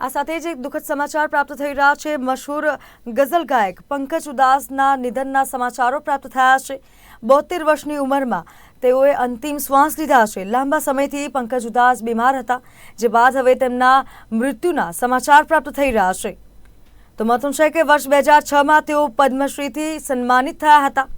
આ સાથે જ એક દુઃખદ સમાચાર પ્રાપ્ત થઈ રહ્યા છે. મશહૂર ગઝલ ગાયક પંકજ ઉદાસના નિધનના સમાચારો પ્રાપ્ત થયા છે. બોતેર વર્ષની ઉંમરમાં તેઓએ અંતિમ શ્વાસ લીધા છે. લાંબા સમયથી પંકજ ઉદાસ બીમાર હતા, જે બાદ હવે તેમના મૃત્યુના સમાચાર પ્રાપ્ત થઈ રહ્યા છે. તો મહત્વનું છે કે વર્ષ બે હજાર છમાં તેઓ પદ્મશ્રીથી સન્માનિત થયા હતા.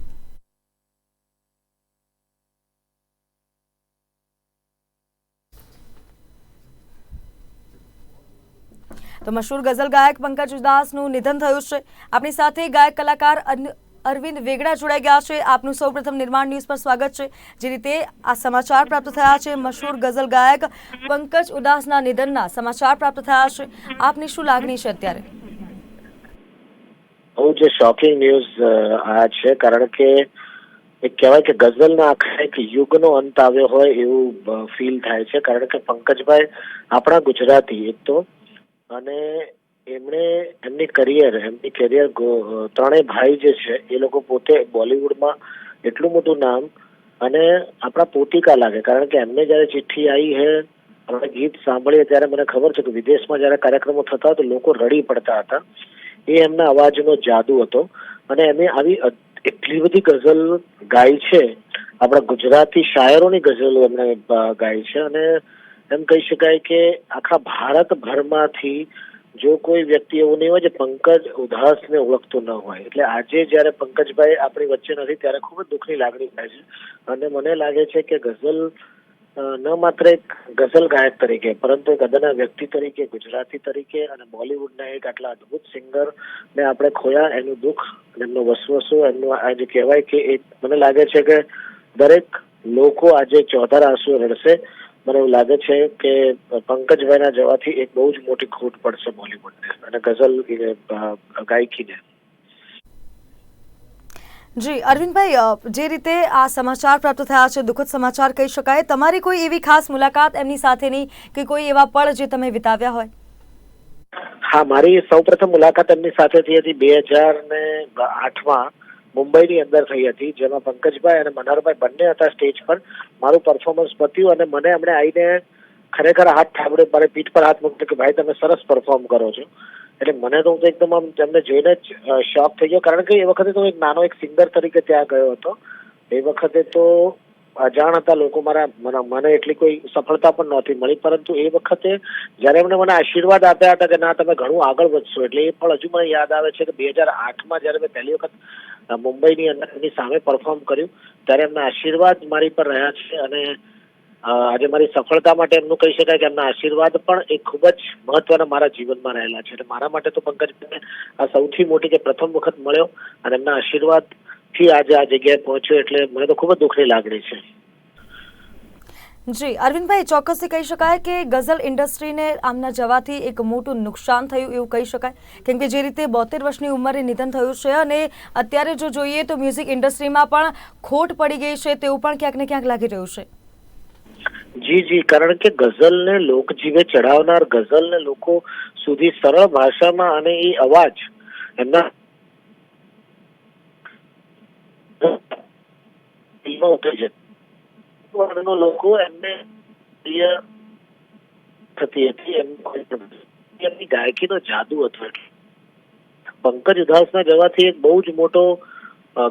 તો મશહૂર ગઝલ ગાયક પંકજ ઉદાસનું નિધન થયું છે. આપણી સાથે ગાયક કલાકાર અરવિંદ વેગડા જોડાઈ ગયા છે. આપનું સૌપ્રથમ નિર્માણ ન્યૂઝ પર સ્વાગત છે. જે રીતે આ સમાચાર પ્રાપ્ત થયા છે, મશહૂર ગઝલ ગાયક પંકજ ઉદાસના નિધનના સમાચાર પ્રાપ્ત થયા છે. આપની શું લાગણી છે અત્યારે? બહુ જે શોકિંગ ન્યૂઝ આ છે. કારણ કે એક કહેવાય કે ગઝલના આખા એક યુગનો અંત આવ્યો હોય એવું ફીલ થાય છે. કારણ કે પંકજભાઈ આપણા ગુજરાતી, એક તો અને એમણે એમની કરિયર એમની કરિયર ત્રણેય ભાઈ જે છે, એ લોકો પોતે બોલિવૂડમાં એટલું મોટું નામ અને આપણા પોતિકા લાગે. કારણ કે એમને જ્યારે ચિઠ્ઠી આવી હે આપણે ગીત સાંભળીએ ત્યારે મને ખબર છે કે વિદેશમાં જ્યારે કાર્યક્રમો થતા તો લોકો રડી પડતા હતા. એ એમના અવાજનો જાદુ હતો. અને એમણે આવી એટલી બધી ગઝલ ગાઈ છે. આપણા ગુજરાતી શાયરોની ગઝલો એમણે ગાઈ છે અને એમ કહી શકાય કે આખા ભારતભરમાંથી જો કોઈ વ્યક્તિ એવું નહીં હોય જે પંકજ ઉધાસને ઓળખતો ન હોય. એટલે આજે જ્યારે પંકજભાઈ આપણી વચ્ચે નથી, ત્યારે ખૂબ જ દુઃખની લાગણી થાય છે. અને મને લાગે છે કે ગઝલ ન માત્ર એક ગઝલ ગાયક તરીકે, પરંતુ એક અદના વ્યક્તિ તરીકે, ગુજરાતી તરીકે અને બોલિવૂડના એક આટલા અદ્ભુત સિંગર ને આપણે ખોયા, એનું દુઃખ એમનો વસવસો, એમનું આ જે કહેવાય કે એક મને લાગે છે કે દરેક લોકો આજે ચોધાર આંસુ રડશે. મને એવું લાગે છે કે પંકજભાઈના જવાથી એક બહુ જ મોટી ખોટ પડશે બોલિવૂડને અને ગઝલ ગાયકીને. જી અરવિંદભાઈ જે રીતે આ સમાચાર પ્રાપ્ત થયા છે દુઃખદ સમાચાર કહી શકાય તમારી કોઈ એવી ખાસ મુલાકાત એમની સાથેની કે કોઈ એવા પળ જે તમે વિતાવ્યા હોય? હા મારી સૌપ્રથમ મુલાકાત એમની સાથે થઈ હતી બે હજાર ને આઠમાં. મુંબઈની અંદર થઈ હતી, જેમાં પંકજભાઈ અને મનહરભાઈ બંને હતા સ્ટેજ પર. મારું પરફોર્મન્સ પત્યું અને મને એમણે આવીને ખરેખર હાથ ઠાબડે મારે પીઠ પર હાથ મૂક્યો કે ભાઈ તમે સરસ પરફોર્મ કરો છો. એટલે મને તો હું તો એકદમ આમ તેમને જોઈને જ શોક થઈ ગયો. કારણ કે એ વખતે તો એક નાનો એક સિંગર તરીકે ત્યાં ગયો હતો. એ વખતે તો અજાણ હતા, લોકો મારા મને એટલી કોઈ સફળતા પણ નહોતી મળી. પરંતુ એ વખતે જ્યારે એમણે મને આશીર્વાદ આપ્યા હતા કે ના, તમે ઘણું આગળ વધશો, એટલે એ પણ હજુ મને યાદ આવે છે કે બે હજાર આઠમાં જ્યારે મેં પહેલી વખત મુંબઈની અંદર એની સામે પરફોર્મ કર્યું, ત્યારે એમના આશીર્વાદ મારી પર રહ્યા છે અને આજે મારી સફળતા માટે એમનું કહી શકાય કે એમના આશીર્વાદ પણ એ ખૂબ જ મહત્વના મારા જીવનમાં રહેલા છે. એટલે મારા માટે તો પંકજ, આ સૌથી મોટી કે પ્રથમ વખત મળ્યો અને એમના આશીર્વાદ થી આજે આ જગ્યાએ પહોંચ્યો એટલે મને તો ખૂબ જ દુઃખની લાગણી છે. જી અરવિંદભાઈ ચોક્કસથી કહી શકાય કે ગઝલ ઇન્ડસ્ટ્રીને આમના જવાથી એક મોટું નુકસાન થયું એવું કહી શકાય. કેમ કે જે રીતે બોતેર વર્ષની ઉંમરે નિધન થયું છે અને અત્યારે જો જોઈએ તો મ્યુઝિક ઇન્ડસ્ટ્રીમાં પણ ખોટ પડી ગઈ છે તેવું પણ ક્યાંક ને ક્યાંક લાગી રહ્યું છે. જી જી કારણ કે ગઝલને લોકજીવે ચડાવનાર ગઝલને લોકો સુધી સરળ ભાષામાં અને એ અવાજ એમના ફિલ્મો ઉતરી છે? લોકો એમને થતી હતી એમ કોઈ પણ નથી. એમની ગાયકીનો જાદુ હતો. પંકજ ઉધાસના જવાથી એક બહુ જ મોટો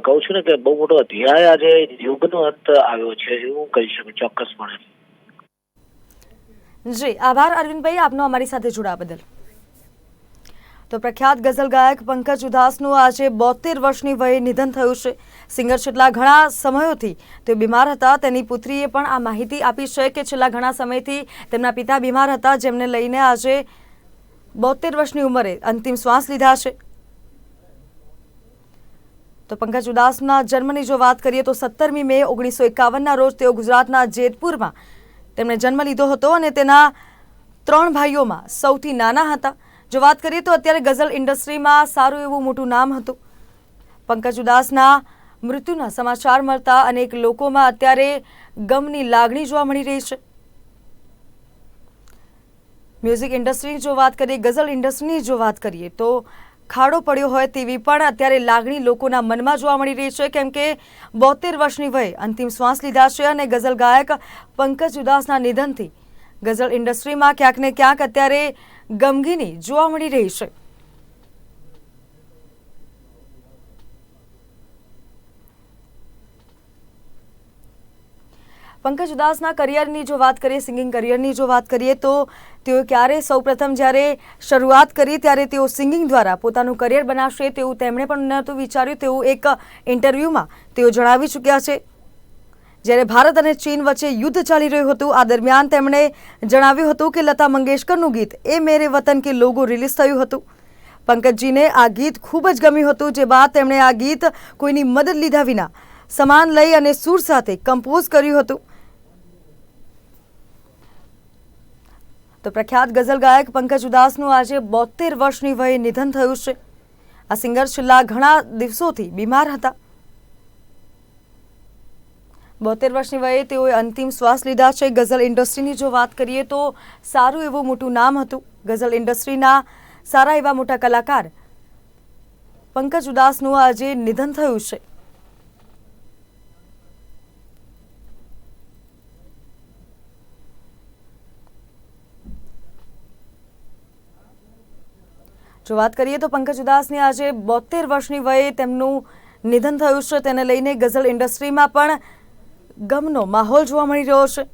કહું છું ને કે બહુ મોટો અધ્યાય આજે યુગનો અંત આવ્યો છે, એવું કહી શકું, ચોક્કસપણે. જી, આભાર અરવિંદભાઈ, આપનો અમારી સાથે જોડાવા બદલ. તો પ્રખ્યાત ગઝલ ગાયક પંકજ ઉદાસનું આજે બોતેર વર્ષની વયે નિધન થયું છે. સિંગર છેલ્લા ઘણા સમયોથી તેઓ બીમાર હતા. તેની પુત્રીએ પણ આ માહિતી આપી છે કે છેલ્લા ઘણા સમયથી તેમના પિતા બીમાર હતા, જેમને લઈને આજે બોતેર વર્ષની ઉંમરે અંતિમ શ્વાસ લીધા છે. તો પંકજ ઉદાસના જન્મની જો વાત કરીએ તો સત્તરમી મે ઓગણીસો એકાવનના રોજ તેઓ ગુજરાતના જેતપુરમાં તેમણે જન્મ લીધો હતો અને તેના ત્રણ ભાઈઓમાં સૌથી નાના હતા. જો વાત કરીએ તો અત્યારે ગઝલ ઇન્ડસ્ટ્રીમાં સારું એવું મોટું નામ હતું. પંકજ ઉદાસના મૃત્યુના સમાચાર મળતા અનેક લોકોમાં અત્યારે ગમની લાગણી જોવા મળી રહી છે. મ્યુઝિક ઇન્ડસ્ટ્રીની જો વાત કરીએ, ગઝલ ઇન્ડસ્ટ્રીની જો વાત કરીએ તો ખાડો પડ્યો હોય તેવી પણ અત્યારે લાગણી લોકોના મનમાં જોવા મળી રહી છે. કેમ કે બોતેર વર્ષની વયે અંતિમ શ્વાસ લીધા છે અને ગઝલ ગાયક પંકજ ઉદાસના નિધનથી ગઝલ ઇન્ડસ્ટ્રીમાં ક્યાંક ને ક્યાંક અત્યારે ગમગીની જોવા મળી રહી છે. પંકજ ઉદાસના કરિયરની જો વાત કરીએ, સિંગિંગ કરિયરની જો વાત કરીએ, તો તેઓ ક્યારે સૌપ્રથમ જ્યારે શરૂઆત કરી ત્યારે તેઓ સિંગિંગ દ્વારા પોતાનું કરિયર બનાવશે તેવું તેમણે પણ નહોતું વિચાર્યું. તેવું એક ઇન્ટરવ્યૂમાં તેઓ જણાવી ચૂક્યા છે. જ્યારે ભારત અને ચીન વચ્ચે યુદ્ધ ચાલી રહ્યું હતું, આ દરમિયાન તેમણે જણાવ્યું હતું કે લતા મંગેશકરનું ગીત એ મેરે વતન કે લોગો રિલીઝ થયું હતું. પંકજજીને આ ગીત ખૂબ જ ગમ્યું હતું, જે બાદ તેમણે આ ગીત કોઈની મદદ લીધા વિના સમાન લઈ અને સૂર સાથે કમ્પોઝ કર્યું હતું. તો પ્રખ્યાત ગઝલ ગાયક પંકજ ઉદાસનું આજે બોતેર વર્ષની વયે નિધન થયું છે. આ સિંગર છેલ્લા ઘણા દિવસોથી બીમાર હતા. બોતેર વર્ષની વયે તેઓએ અંતિમ શ્વાસ લીધા છે. ગઝલ ઇન્ડસ્ટ્રીની જો વાત કરીએ તો સારું એવું મોટું નામ હતું. ગઝલ ઇન્ડસ્ટ્રીના સારા એવા મોટા કલાકાર પંકજ ઉદાસનું આજે નિધન થયું છે. જો વાત કરીએ તો પંકજ ઉદાસની આજે બોતેર વર્ષની વયે તેમનું નિધન થયું છે. તેને લઈને ગઝલ ઇન્ડસ્ટ્રીમાં પણ ગમનો માહોલ જોવા મળી રહ્યો છે.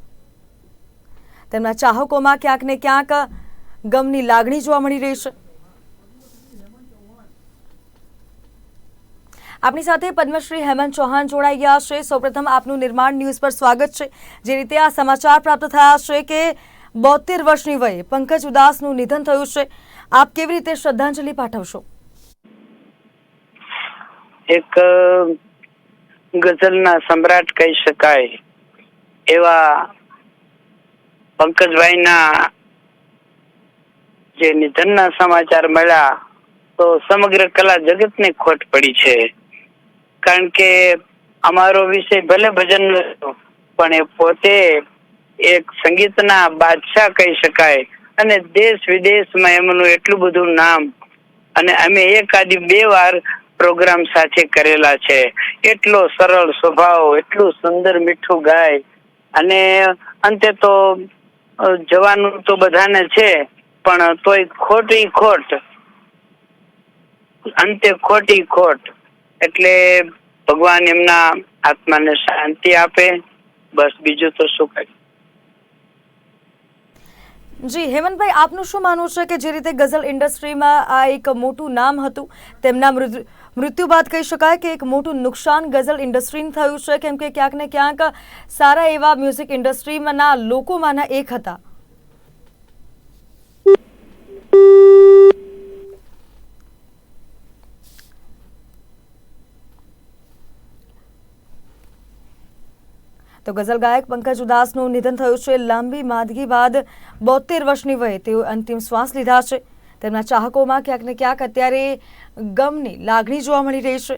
તેમના ચાહકોમાં ક્યાંક ને ક્યાંક ગમની લાગણી જોવા મળી રહી છે. આપણી સાથે પદ્મશ્રી હેમંત ચૌહાણ જોડાઈ ગયા છે. સૌપ્રથમ આપનું નિર્માણ ન્યૂઝ પર સ્વાગત છે. જે રીતે આ સમાચાર પ્રાપ્ત થયા છે કે બોતેર વર્ષની વયે પંકજ ઉદાસનું નિધન થયું છે. આપ કેવી રીતે શ્રદ્ધાંજલિ પાઠવશો? એક ગઝલના સમ્રાટ કહી શકાય. એવા પંકજભાઈના જે નિધનના સમાચાર મળ્યા, તો સમગ્ર કલા જગતને ખોટ પડી છે. કારણ કે અમારો વિષય ભલે ભજનનો હતો, પણ એ પોતે એક સંગીતના બાદશાહ કહી શકાય. અને દેશ વિદેશમાં એમનું એટલું બધું નામ, અને અમે એકાદી બે વાર પ્રોગ્રામ સાથે કરેલા છે. એટલો સરળ સ્વભાવ, એટલું સુંદર મીઠું ગાય. અને અંતે તો જવાનું તો બધાને છે, પણ તોય ખોટી ખોટ. અંતે ખોટી ખોટ. એટલે ભગવાન એમના આત્માને શાંતિ આપે. બસ બીજું તો શું કહે જી, હેમંતભાઈ, આપનું શું માનવું છે કે જે રીતે ગઝલ ઇન્ડસ્ટ્રીમાં આ એક મોટું નામ હતું, તેમના મૃત્યુ મૃત્યુ બાદ કહી શકાય કે એક મોટું નુકસાન ગઝલ ઇન્ડસ્ટ્રીને થયું છે, કેમ કે ક્યાંક ને ક્યાંક સારા એવા મ્યુઝિક ઇન્ડસ્ટ્રીમાંના લોકોમાંના એક હતા. તો ગઝલ ગાયક પંકજ ઉદાસનું નિધન થયું છે. લાંબી માદગી બાદ બોતેર વર્ષની વયે તેઓ અંતિમ શ્વાસ લીધા છે. તેમના ચાહકોમાં ક્યાંક ને ક્યાંક અત્યારે ગમની લાગણી જોવા મળી રહી છે.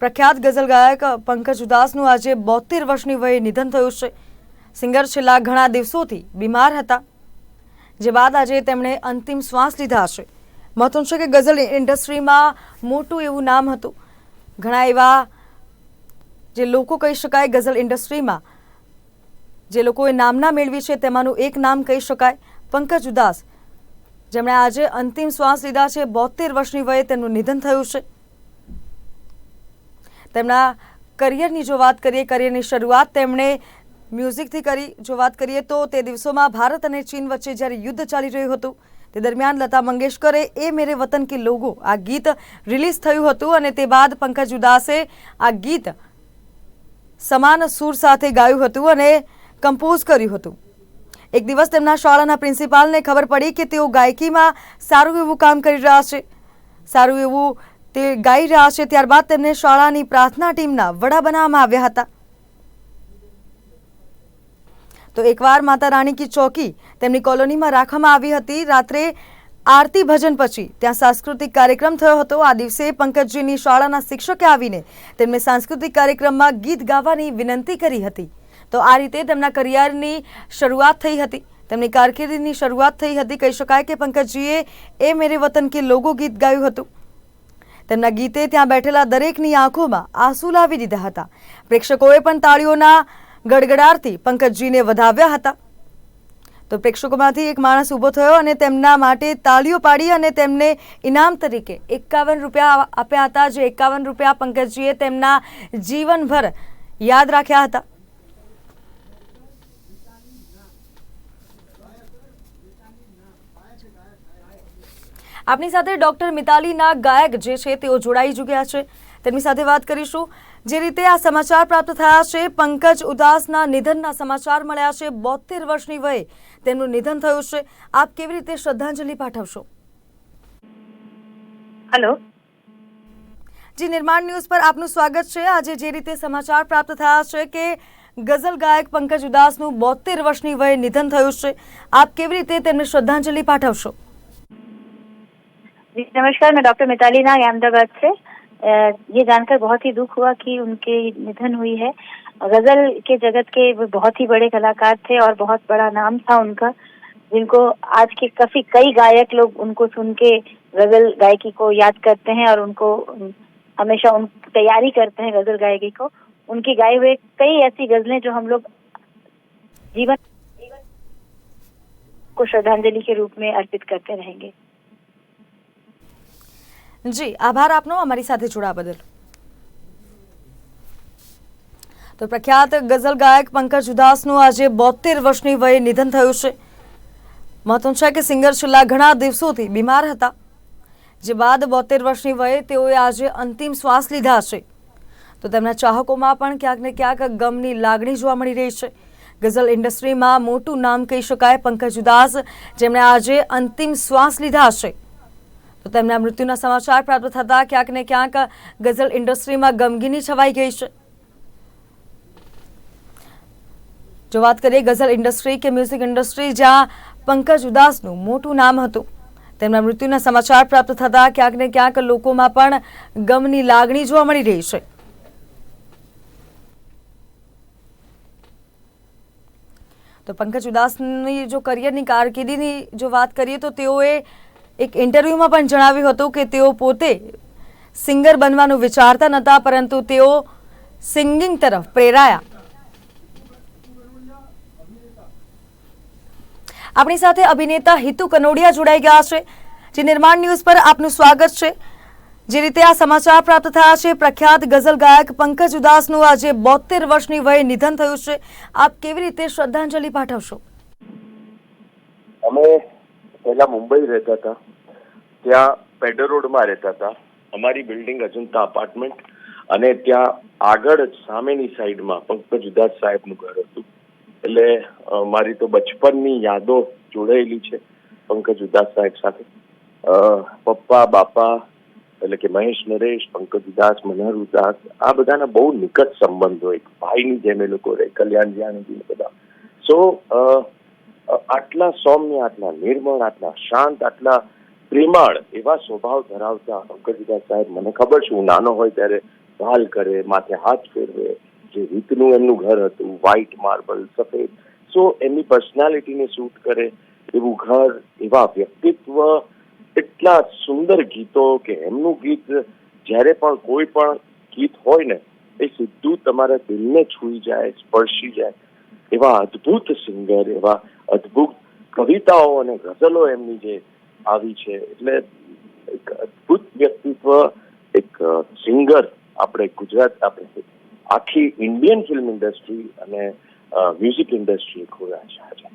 પ્રખ્યાત ગઝલ ગાયક પંકજ ઉદાસનું આજે બોતેર વર્ષની વયે નિધન થયું છે. સિંગર છેલ્લા ઘણા દિવસોથી બીમાર હતા, જે બાદ આજે તેમણે અંતિમ શ્વાસ લીધા છે. મહત્વનું છે કે ગઝલ ઇન્ડસ્ટ્રીમાં મોટું એવું નામ હતું. ઘણા એવા જે લોકો કહી શકાય ગઝલ ઇન્ડસ્ટ્રીમાં, જે લોકોએ નામના મેળવી છે, તેમાંનું એક નામ કહી શકાય પંકજ ઉદાસ. જેમણે આજે અંતિમ શ્વાસ લીધા છે બોતેર વર્ષની વયે તેમનું નિધન થયું છે. તેમના કરિયરની જો વાત કરીએ, કરિયરની શરૂઆત તેમણે મ્યુઝિકથી કરી. જો વાત કરીએ તો તે દિવસોમાં ભારત અને ચીન વચ્ચે જ્યારે યુદ્ધ ચાલી રહ્યું હતું, તે દરમિયાન લતા મંગેશકરે એ મેરે વતન કે લોગો આ ગીત રિલીઝ થયું હતું અને તે બાદ પંકજ ઉદાસે આ ગીત સમાન સૂર સાથે ગાયું હતું અને કમ્પોઝ કર્યું હતું. એક દિવસ તેમના શાળાના પ્રિન્સિપાલને ખબર પડી કે તેઓ ગાયકીમાં સારું એવું કામ કરી રહ્યા છે. સારું એવું તે ગાઈ રહ્યા છે ત્યારબાદ તેમને શાળાની પ્રાર્થના ટીમના વડા બનાવવામાં આવ્યા હતા. તો એકવાર માતા રાણી કી ચોકી તેમની કોલોનીમાં રાખવામાં આવી હતી. રાત્રે આરતી ભજન પછી ત્યાં સાંસ્કૃતિક કાર્યક્રમ થયો હતો. આ દિવસે પંકજજીની શાળાના શિક્ષકે આવીને તેમને સાંસ્કૃતિક કાર્યક્રમમાં ગીત ગાવાની વિનંતી કરી હતી. તો આ રીતે તેમના કરિયરની શરૂઆત થઈ હતી. તેમની કારકિર્દીની શરૂઆત થઈ હતી. કહી શકાય કે પંકજજીએ એ મેરે વતન કે લોગો ગીત ગાયું હતું. તેમના ગીતે ત્યાં બેઠેલા દરેકની આંખોમાં આંસુ લાવી દીધા હતા. પ્રેક્ષકોએ પણ તાળીઓના ગડગડાટથી પંકજજીને વધાવ્યા હતા. તો પ્રેક્ષકોમાંથી એક માણસ ઊભો થયો અને તેમના માટે તાળીઓ પાડી અને તેમને ઇનામ તરીકે એકાવન રૂપિયા આપ્યા હતા. જે એકાવન રૂપિયા પંકજજીએ તેમના જીવનભર યાદ રાખ્યા હતા. આપની સાથે ડોક્ટર મિતાલીના ગાયક જે છે તેઓ જોડાઈ ચૂક્યા છે. તેમની સાથે વાત કરીશું. જે રીતે આ સમાચાર પ્રાપ્ત થયા છે પંકજ ઉદાસના નિધનના સમાચાર મળ્યા છે. બોતેર વર્ષની વયે તેમનું નિધન થયું છે. આપ કેવી રીતે શ્રદ્ધાંજલિ પાઠવશો? હેલો. જી નિર્માણ ન્યૂઝ પર આપનું સ્વાગત છે. આજે જે રીતે સમાચાર પ્રાપ્ત થયા છે કે ગઝલ ગાયક પંકજ ઉદાસનું બોતેર વર્ષની વયે નિધન થયું છે. આપ કેવી રીતે તેમને શ્રદ્ધાંજલિ પાઠવશો? जी, नमस्कार, मैं डॉक्टर मिताली नाग, अहमदाबाद से। ये जानकर बहुत ही दुख हुआ कि उनके निधन हुई है। गज़ल के जगत के बहुत ही बड़े कलाकार थे और बहुत बड़ा नाम था उनका, जिनको आज के काफ़ी कई गायक लोग उनको सुन के गज़ल गायकी को याद करते हैं और उनको हमेशा उन तैयारी करते हैं गज़ल गायकी को। उनकी गाए हुए कई ऐसी गजलें जो हम लोग जीवन को श्रद्धांजलि के रूप में अर्पित करते रहेंगे। જી, આભાર આપનો, અમારી સાથે જોડા બદલ. તો પ્રખ્યાત ગઝલ ગાયક પંકજ ઉદાસનું આજે બોતેર વર્ષની વયે નિધન થયું છે. મહત્વનું છે કે સિંગર છેલ્લા ઘણા દિવસોથી બીમાર હતા. જે બાદ બોતેર વર્ષની વયે તેઓએ આજે અંતિમ શ્વાસ લીધા છે. તો તેમના ચાહકોમાં પણ ક્યાંક ને ક્યાંક ગમની લાગણી જોવા મળી રહી છે. ગઝલ ઇન્ડસ્ટ્રીમાં મોટું નામ કહી શકાય પંકજ ઉદાસ, જેમણે આજે અંતિમ શ્વાસ લીધા છે. તો તેમના મૃત્યુના સમાચાર પ્રાપ્ત થતા ક્યાંક ને ક્યાંક ગઝલ ઇન્ડસ્ટ્રીમાં ગમગીની છવાઈ ગઈ છે. જો વાત કરીએ ગઝલ ઇન્ડસ્ટ્રી કે મ્યુઝિક ઇન્ડસ્ટ્રી, જ્યાં પંકજ ઉદાસનું મોટું નામ હતું. તેમના મૃત્યુના સમાચાર પ્રાપ્ત થતા ક્યાંક ને ક્યાંક લોકોમાં પણ ગમની લાગણી જોવા મળી રહી છે. તો પંકજ ઉદાસની જો કરિયરની કારકિર્દીની જો વાત કરીએ તો તેઓએ એક ઇન્ટરવ્યૂમાં પણ જણાવ્યું હતું કે તેઓ પોતે સિંગર બનવાનું વિચારતા નહોતા, પરંતુ તેઓ સિંગિંગ તરફ પ્રેરાયા. આપણી સાથે અભિનેતા હિતુ કનોડિયા જોડાઈ ગયા છે, જે નિર્માણ ન્યૂઝ પર આપનું સ્વાગત છે. જે રીતે આ સમાચાર પ્રાપ્ત થયા છે, પ્રખ્યાત ગઝલ ગાયક પંકજ ઉદાસનું આજે બોતેર વર્ષની વયે નિધન થયું છે. આપ કેવી રીતે શ્રદ્ધાંજલિ પાઠવશો? અમે પહેલા મુંબઈ રહેતા હતા. ત્યાં પેડર રોડમાં રહેતા હતા. અમારી બિલ્ડિંગ અજંતા અપાર્ટમેન્ટ અને ત્યાં આગળ જ સામેની સાઈડમાં પંકજ ઉદાસ સાહેબનું ઘર હતું. એટલે મારી તો બચપનની યાદો જોડાયેલી છે પંકજ ઉદાસ સાહેબ સાથે. પપ્પા, બાપા, એટલે કે મહેશ, નરેશ, પંકજ ઉદાસ, મનહર ઉદાસ, આ બધાના બહુ નિકટ સંબંધો એક ભાઈની જેમ એ લોકો રહે કલ્યાણ જાનજી બધા. સો આટલા સૌમ્ય, આટલા નિર્મળ, આટલા શાંત, આટલા પ્રેમાળ એવા સ્વભાવ ધરાવતા અંકજીભાઈ સાહેબ, મને ખબર છે, હું નાનો હોય ત્યારે વાલ કરે, માથે હાથ ફેરવે, જે રીતનું એમનું ઘર હતું વ્હાઈટ માર્બલ સફેદ. સો એમની પર્સનાલિટીને સૂટ કરે, એવું ઘર, એવા વ્યક્તિત્વ, એટલા સુંદર ગીતો કે એમનું ગીત, જ્યારે પણ કોઈ પણ ગીત હોય ને, એ સીધું તમારા દિલને છૂઈ જાય, સ્પર્શી જાય. એવા અદ્ભુત સિંગર એવા અદ્ભુત કવિતાઓ અને ગઝલો એમની જે આવી છે એટલે એક અદ્ભુત વ્યક્તિત્વ એક સિંગર આપણે ગુજરાત આપણે આખી ઇન્ડિયન ફિલ્મ ઇન્ડસ્ટ્રી અને મ્યુઝિક ઇન્ડસ્ટ્રી ખોયા છે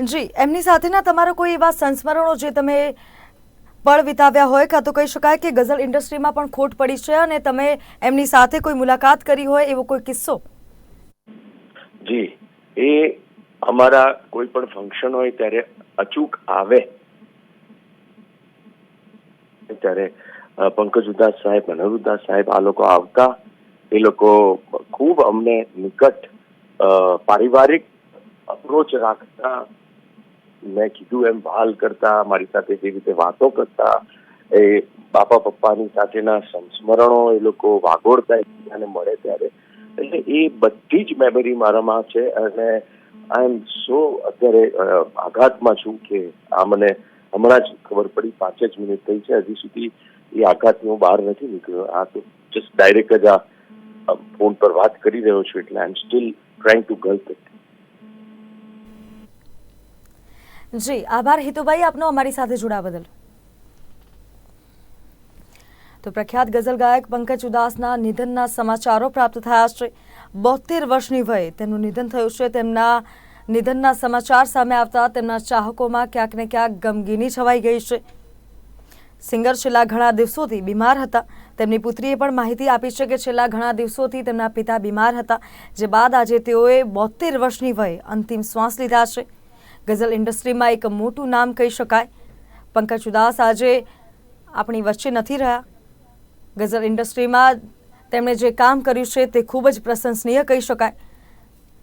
જી, એમની સાથેના તમારા કોઈ એવા સંસ્મરણો જે તમે પળ વિતાવ્યા હોય કાં તો કહી શકાય કે ગઝલ ઇન્ડસ્ટ્રીમાં પણ ખોટ પડી છે અને તમે એમની સાથે કોઈ મુલાકાત કરી હોય એવો કોઈ કિસ્સો? જી, એ અમારા કોઈ પણ ફંક્શન હોય ત્યારે અચૂક આવે. ત્યારે પંકજ ઉદાસ સાહેબ મનોહર સાહેબ આ લોકો આવતા. એ લોકો ખૂબ અમને નિકટ પારિવારિક અપ્રોચ રાખતા. મેં કીધું એમ ભાલ કરતા, મારી સાથે જે રીતે વાતો કરતા, એ બાપા પપ્પાની સાથેના સંસ્મરણો એ લોકો વાગોળતા એકબીજાને મળે ત્યારે એટલે એ બધી જ મેમરી મારામાં છે અને આઈ એમ સો અત્યારે આઘાતમાં છું કે આ મને હમણાં જ ખબર પડી, પાંચ જ મિનિટ થઈ છે, હજી સુધી એ આઘાતથી હું બહાર નથી નીકળ્યો આ તો જસ્ટ ડાયરેક્ટ જ આ ફોન પર વાત કરી રહ્યો છું, એટલે I am still trying to gulp it. જી, આભાર હિતુભાઈ, આપનો અમારી સાથે જોડા બદલ. તો પ્રખ્યાત ગઝલ ગાયક પંકજ ઉદાસના નિધનના સમાચારો પ્રાપ્ત થયા છે. બોતેર વર્ષની વયે તેમનું નિધન થયું છે. તેમના નિધનના સમાચાર સામે આવતા તેમના ચાહકોમાં ક્યાંક ને ક્યાંક ગમગીની છવાઈ ગઈ છે. સિંગર છેલ્લા ઘણા દિવસોથી બીમાર હતા. તેમની પુત્રીએ પણ માહિતી આપી છે કે છેલ્લા ઘણા દિવસોથી તેમના પિતા બીમાર હતા, જે બાદ આજે તેઓએ બોતેર વર્ષની વયે અંતિમ શ્વાસ લીધા છે. ગઝલ ઇન્ડસ્ટ્રીમાં એક મોટું નામ કહી શકાય. પંકજ ઉદાસ આજે આપણી વચ્ચે નથી રહ્યા. ગઝલ ઇન્ડસ્ટ્રીમાં તેમણે જે કામ કર્યું છે તે ખૂબ જ પ્રશંસનીય કહી શકાય.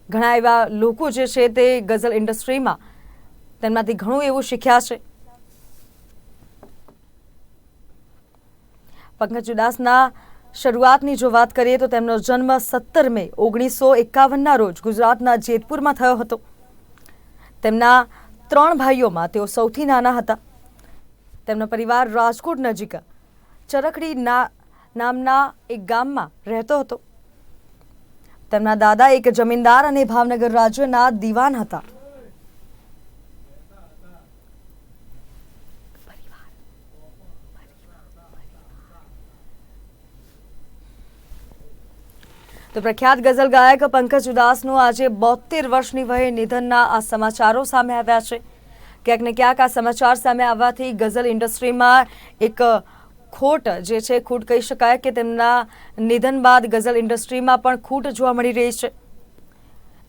ઘણા એવા લોકો જે છે તે ગઝલ ઇન્ડસ્ટ્રીમાં તેમનાથી ઘણું એવું શીખ્યા છે. પંકજ ઉદાસના શરૂઆતની જો વાત કરીએ તો તેમનો જન્મ સત્તર મે ઓગણીસો એકાવનના રોજ ગુજરાતના જેતપુરમાં થયો હતો. તેમના ત્રણ ભાઈઓમાં તેઓ સૌથી નાના હતા. તેમનો પરિવાર રાજકોટ નજીક ચરખડી ના, નામના એક ગામમાં રહેતો હતો. તેમના દાદા એક જમીનદાર અને ભાવનગર રાજ્યના દિવાન હતા. તો પ્રખ્યાત ગઝલ ગાયક પંકજ ઉદાસનું આજે બોતેર વર્ષની વયે નિધનના આ સમાચારો સામે આવ્યા છે. ક્યાંક ને ક્યાંક આ સમાચાર સામે આવવાથી ગઝલ ઇન્ડસ્ટ્રીમાં એક ખોટ જે છે, ખૂટ કહી શકાય કે તેમના નિધન બાદ ગઝલ ઇન્ડસ્ટ્રીમાં પણ ખૂટ જોવા મળી રહી છે.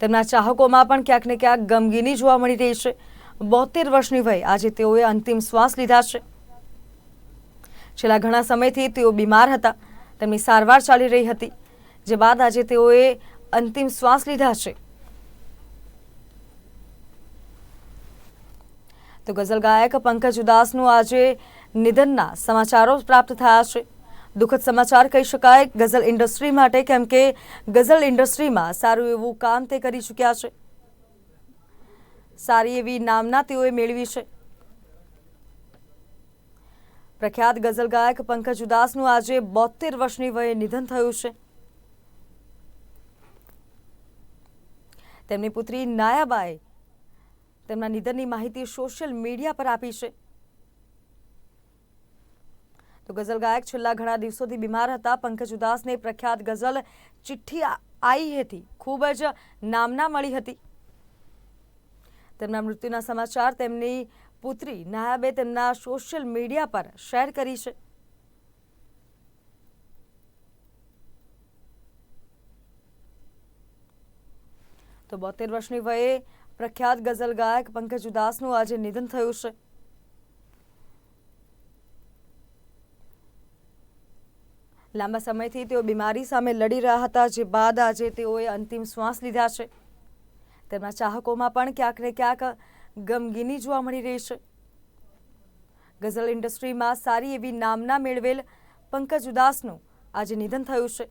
તેમના ચાહકોમાં પણ ક્યાંક ને ક્યાંક ગમગીની જોવા મળી રહી છે. બોતેર વર્ષની વયે, આજે તેઓએ અંતિમ શ્વાસ લીધા છે. છેલ્લા ઘણા સમયથી તેઓ બીમાર હતા. તેમની સારવાર ચાલી રહી હતી. જે બાદ આજે તેઓએ અંતિમ શ્વાસ લીધા છે. તો ગઝલ ગાયક પંકજ ઉદાસનું આજે નિધનના સમાચારો પ્રાપ્ત થયા છે. દુઃખદ સમાચાર કહી શકાય, ગઝલ ઇન્ડસ્ટ્રી માટે કેમ કે ગઝલ ઇન્ડસ્ટ્રીમાં સારું એવું કામ તે કરી ચૂક્યા છે. સારી એવી નામના તેઓએ મેળવી છે. પ્રખ્યાત ગઝલ ગાયક પંકજ ઉદાસનું આજે બોતેર વર્ષની વયે નિધન થયું છે. તેમની પુત્રી નાયાબાએ તેમના નિધનની માહિતી સોશિયલ મીડિયા પર આપી છે. તો ગઝલ ગાયક છેલ્લા ઘણા દિવસોથી બીમાર હતા. પંકજ ઉદાસને પ્રખ્યાત ગઝલ ચિઠ્ઠી આઈ હતી. ખૂબ જ નામના મળી હતી. તેમના મૃત્યુના સમાચાર તેમની પુત્રી નાયાબે તેમના સોશિયલ મીડિયા પર શેર કરી છે. તો બોતેર વર્ષની વયે પ્રખ્યાત ગઝલ ગાયક પંકજ ઉદાસનું આજે નિધન થયું છે. લાંબા સમયથી તેઓ બીમારી સામે લડી રહ્યા હતા, જે બાદ આજે તેઓએ અંતિમ શ્વાસ લીધા છે. તેમના ચાહકોમાં પણ ક્યાંક ને ક્યાંક ગમગીની જોવા મળી રહી છે. ગઝલ ઇન્ડસ્ટ્રીમાં સારી એવી નામના મેળવેલ પંકજ ઉદાસનું આજે નિધન થયું છે.